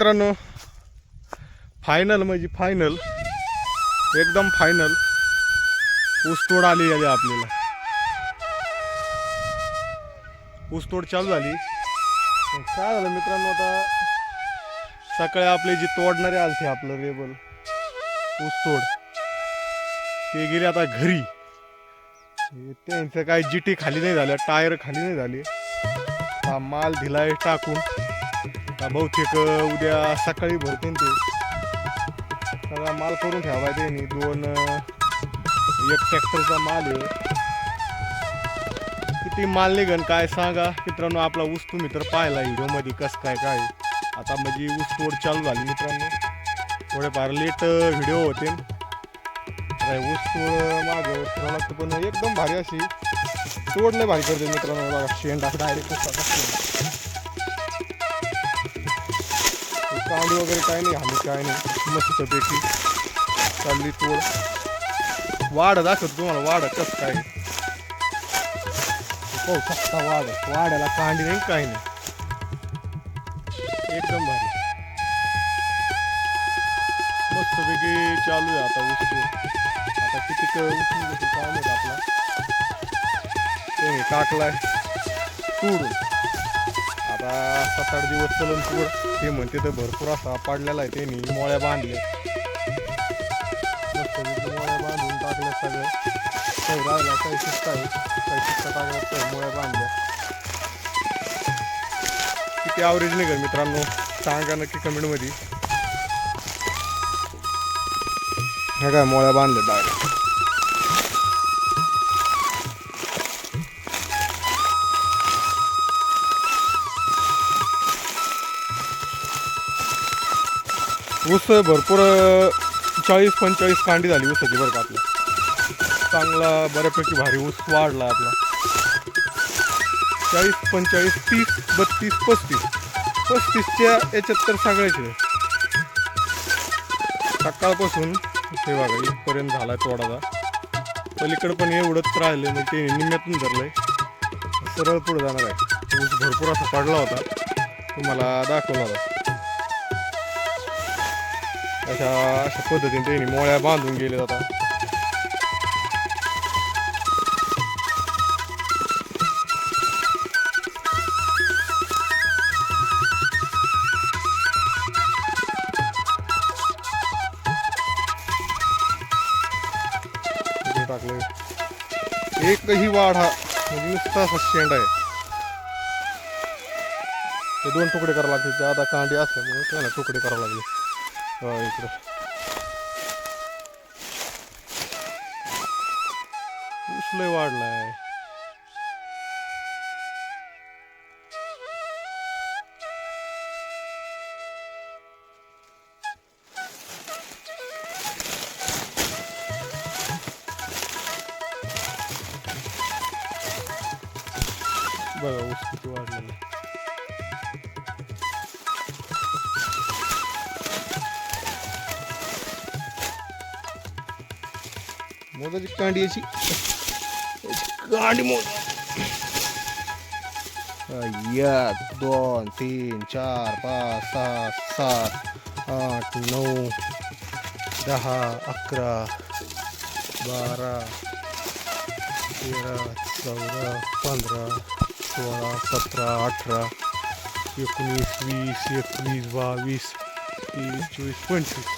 मित्रांनो फायनल म्हणजे फायनल एकदम फायनल ऊसतोड आली आली आपल्याला. ऊसतोड चालू झाली. काय झालं मित्रांनो आता? सकाळी आपले जे तोडणारे आलते आपलं रेबल ऊसतोड ते गेले आता घरी. त्यांचं काय जिटी खाली नाही झालं टायर खाली नाही झाले. हा माल दिलाय टाकून. बहुतेक उद्या सकाळी भरतील ते. सगळा माल करून ठेवाय त्यांनी दोन एक ट्रॅक्टरचा माल आहे. किती माल निघन काय सांगा? मित्रांनो आपला ऊस तुम्ही तर पाहिला व्हिडिओमध्ये कसं काय काय आता म्हणजे ऊस तोड चालू झाली मित्रांनो. थोडेफार लेट व्हिडिओ होते. ऊस तोड मागं लागतं पण एकदम भारी अशी. तोडले भारी करते मित्रांनो. बघा शेंडा डायरेक्ट कांडी वगैरे काय नाही हल्ली काय नाही. मस्तपैकी चालली तोड. वाढ दाखवतो तुम्हाला वाढ कसं काय. हो शकता वाढ. वाढायला कांडी नाही काही नाही. एकदम भारी. मस्तपैकी चालू आहे आता ऊस आता किती उचलून काम आहे आपला. ते काकलाय तूड आता सात आठ दिवस चलन तूर ते म्हणते तर भरपूर असा पाडलेला आहे त्यांनी मोळ्या बांधल्या. मोळ्या बांधून टाकल्या सगळं काही राहिला काही शिस्ता आहे काही शिस्ता टाकल्या काही मोळ्या बांधल्या. किती ॲव्हरेज निघेल मित्रांनो? सांगा नक्की कमेंटमध्ये ह्या काय मोळ्या बांधल्या डायरेक्ट ऊस भरपूर चाळीस पंचेचाळीस कांडी झाली ऊसाची बरं का आपल्या. चांगला बऱ्यापैकी भारी ऊस वाढला आपला. चाळीस पंचेचाळीस तीस बत्तीस पस्तीस. पस्तीसच्या याच्यात तर सगळ्याचे. सकाळपासून हे बघा इथपर्यंत झाला तोडाचा. पलीकडं पण एवढंच राहिलं मग ते निम्म्यातून आहे सरळ पुढे जाणार आहे. ऊस भरपूर असा पडला होता. तुम्हाला दाखवला होता अशा अशा पद्धतीने त्यांनी मोळ्या बांधून गेले जातात टाकले. एकही वाढ हा म्हणजे नुसता असा शेंड आहे. ते दोन तुकडे करावे लागतील. ते आता कांडी असल्यामुळे त्याला तुकडे करावे लागले. हा इकडं ऊस लय वाढलाय बघा ऊस किती वाढलेला मोजाची कांडी याची याची कांडी मोज एक दोन तीन चार पाच सहा सात आठ नऊ दहा अकरा बारा तेरा चौदा पंधरा सोळा सतरा अठरा एकोणीस वीस एकवीस बावीस तीस चोवीस पंचवीस.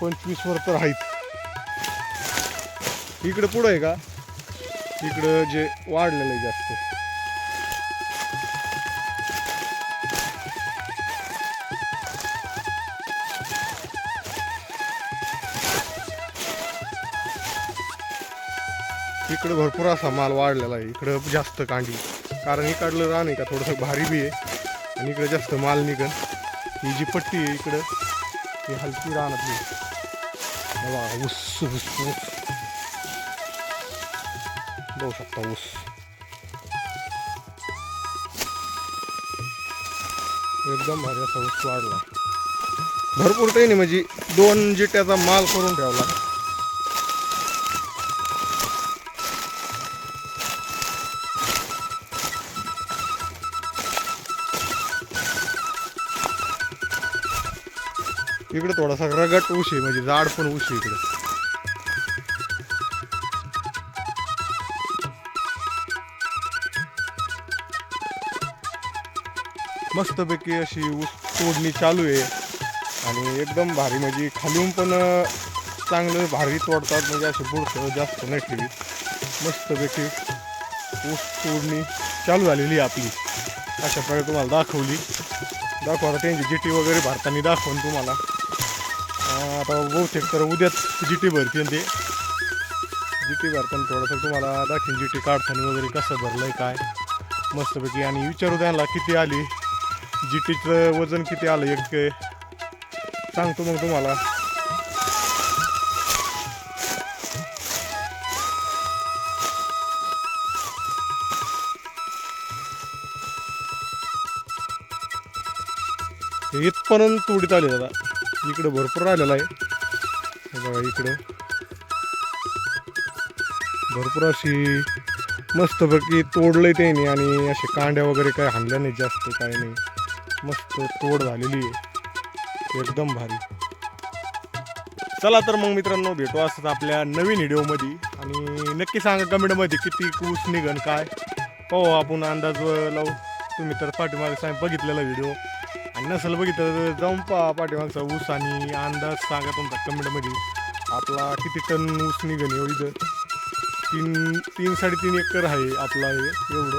पंचवीसवर तर आहेत. इकडं पुढं आहे का? इकडं जे वाढलेलं आहे जास्त. इकडं भरपूर असा माल वाढलेला आहे. इकडं जास्त कांडी. कारण इकडलं रान आहे का? थोडंसं भारी बी आहे. आणि इकडं जास्त माल निघन. ही जी पट्टी आहे इकडं ही हलकी रानातली. हे बघा, ऊस ऊस ऊस बघू शकता ऊस. एकदम भारी असा ऊस वाढला. भरपूर काही नाही म्हणजे दोन जिट्याचा माल करून ठेवला. इकडे थोडासा रगट उशी म्हणजे जाड पण उशी इकडे. मस्तपैकी अशी ऊस तोडणी चालू आहे. आणि एकदम भारी म्हणजे खालून पण चांगलं भारी तोडतात म्हणजे असे बुडसं जास्त नाही ठेवी मस्तपैकी ऊस तोडणी चालू झालेली आहे आपली. अशा प्रकारे तुम्हाला दाखवली. दाखवा आता त्यांची टी वगैरे भारताने दाखवून तुम्हाला. आता बहुतेक तर उद्याच जी टी भरते ते. जी टी भरताना थोडंसं तुम्हाला दाखवीन जिटी काढताना वगैरे कसं भरलं आहे काय. मस्तपैकी आणि विचारू त्यांना किती आली. जी टीचं वजन किती आलं? एक सांगतो मग तुम्हाला. हे इथपर्यंत तोडीत आले दादा इकडं भरपूर राहिलेला आहे. बघा इकडं. भरपूर अशी मस्तपैकी तोडलंय त्याने आणि असे कांड्या वगैरे काय हाणल्या नाही जास्त काय नाही. मस्त तोड झालेली आहे. एकदम भारी. चला तर मग मित्रांनो भेटू असंच आपल्या नवीन व्हिडिओमध्ये. आणि नक्की सांगा कमेंटमध्ये किती कूस निघन काय? पाहू आपण अंदाज लावू. तुम्ही तर पाठीमागे सांग बघितलेला व्हिडिओ. आणि नसेल बघितलं तर जाऊन पा पाठीमागचा ऊस आणि अंदाज सांगा तुमचा कमेंटमध्ये. आपला किती टन ऊस निघन एवढी तीन तीन साडेतीन एकर आहे आपला हे एवढं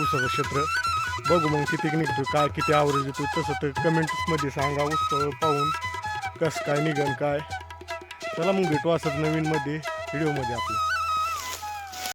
ऊसाचं क्षेत्र. बघू मग किती निघतो काय किती आवरेज येतो तसं तर कमेंट्समध्ये सांगा उत्सव पाहून कसं काय निघन काय. चला मग भेटू असंच नवीनमध्ये व्हिडिओमध्ये आपलं.